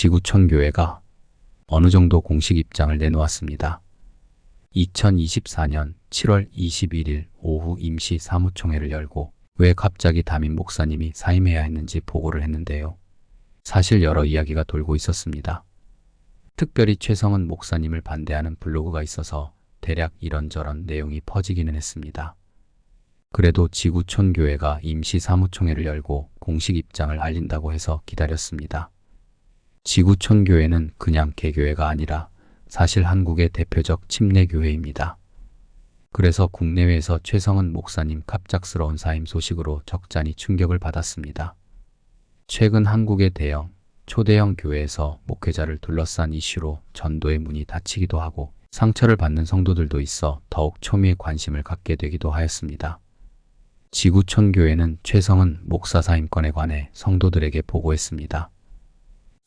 지구촌 교회가 어느 정도 공식 입장을 내놓았습니다. 2024년 7월 21일 오후 임시 사무총회를 열고 왜 갑자기 담임 목사님이 사임해야 했는지 보고를 했는데요. 사실 여러 이야기가 돌고 있었습니다. 특별히 최성은 목사님을 반대하는 블로그가 있어서 대략 이런저런 내용이 퍼지기는 했습니다. 그래도 지구촌 교회가 임시 사무총회를 열고 공식 입장을 알린다고 해서 기다렸습니다. 지구촌 교회는 그냥 개교회가 아니라 사실 한국의 대표적 침례교회입니다. 그래서 국내외에서 최성은 목사님 갑작스러운 사임 소식으로 적잖이 충격을 받았습니다. 최근 한국의 대형, 초대형 교회에서 목회자를 둘러싼 이슈로 전도의 문이 닫히기도 하고 상처를 받는 성도들도 있어 더욱 초미의 관심을 갖게 되기도 하였습니다. 지구촌 교회는 최성은 목사 사임권에 관해 성도들에게 보고했습니다.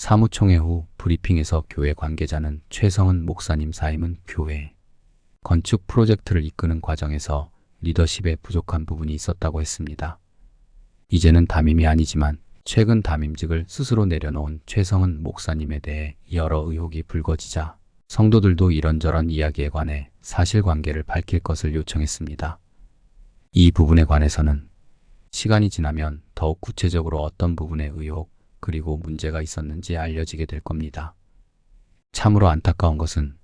사무총회 후 브리핑에서 교회 관계자는 최성은 목사님 사임은 교회 건축 프로젝트를 이끄는 과정에서 리더십에 부족한 부분이 있었다고 했습니다. 이제는 담임이 아니지만 최근 담임직을 스스로 내려놓은 최성은 목사님에 대해 여러 의혹이 불거지자 성도들도 이런저런 이야기에 관해 사실관계를 밝힐 것을 요청했습니다. 이 부분에 관해서는 시간이 지나면 더욱 구체적으로 어떤 부분의 의혹 그리고 문제가 있었는지 알려지게 될 겁니다. 참으로 안타까운 것은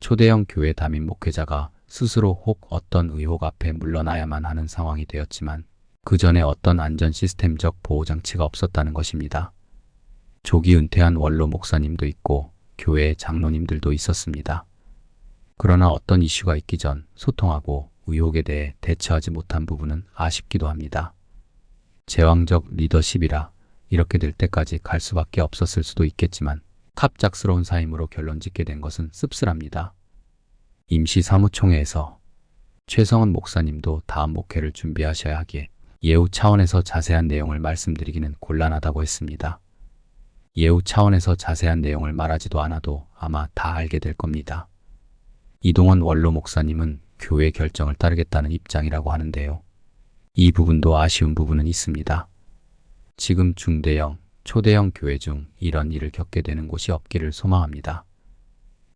초대형 교회 담임 목회자가 스스로 혹 어떤 의혹 앞에 물러나야만 하는 상황이 되었지만 그 전에 어떤 안전 시스템적 보호장치가 없었다는 것입니다. 조기 은퇴한 원로 목사님도 있고 교회의 장로님들도 있었습니다. 그러나 어떤 이슈가 있기 전 소통하고 의혹에 대해 대처하지 못한 부분은 아쉽기도 합니다. 제왕적 리더십이라 이렇게 될 때까지 갈 수밖에 없었을 수도 있겠지만 갑작스러운 사임으로 결론 짓게 된 것은 씁쓸합니다. 임시 사무총회에서 최성은 목사님도 다음 목회를 준비하셔야 하기에 예우 차원에서 자세한 내용을 말씀드리기는 곤란하다고 했습니다. 예우 차원에서 자세한 내용을 말하지도 않아도 아마 다 알게 될 겁니다. 이동원 원로 목사님은 교회 결정을 따르겠다는 입장이라고 하는데요. 이 부분도 아쉬운 부분은 있습니다. 지금 중대형, 초대형 교회 중 이런 일을 겪게 되는 곳이 없기를 소망합니다.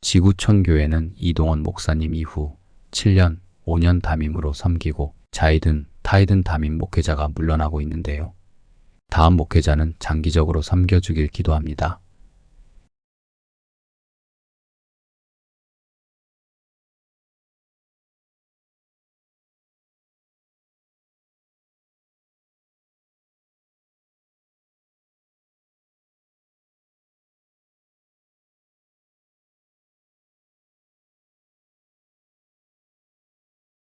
지구촌 교회는 이동원 목사님 이후 7년, 5년 담임으로 섬기고 자이든 타이든 담임 목회자가 물러나고 있는데요. 다음 목회자는 장기적으로 섬겨주길 기도합니다.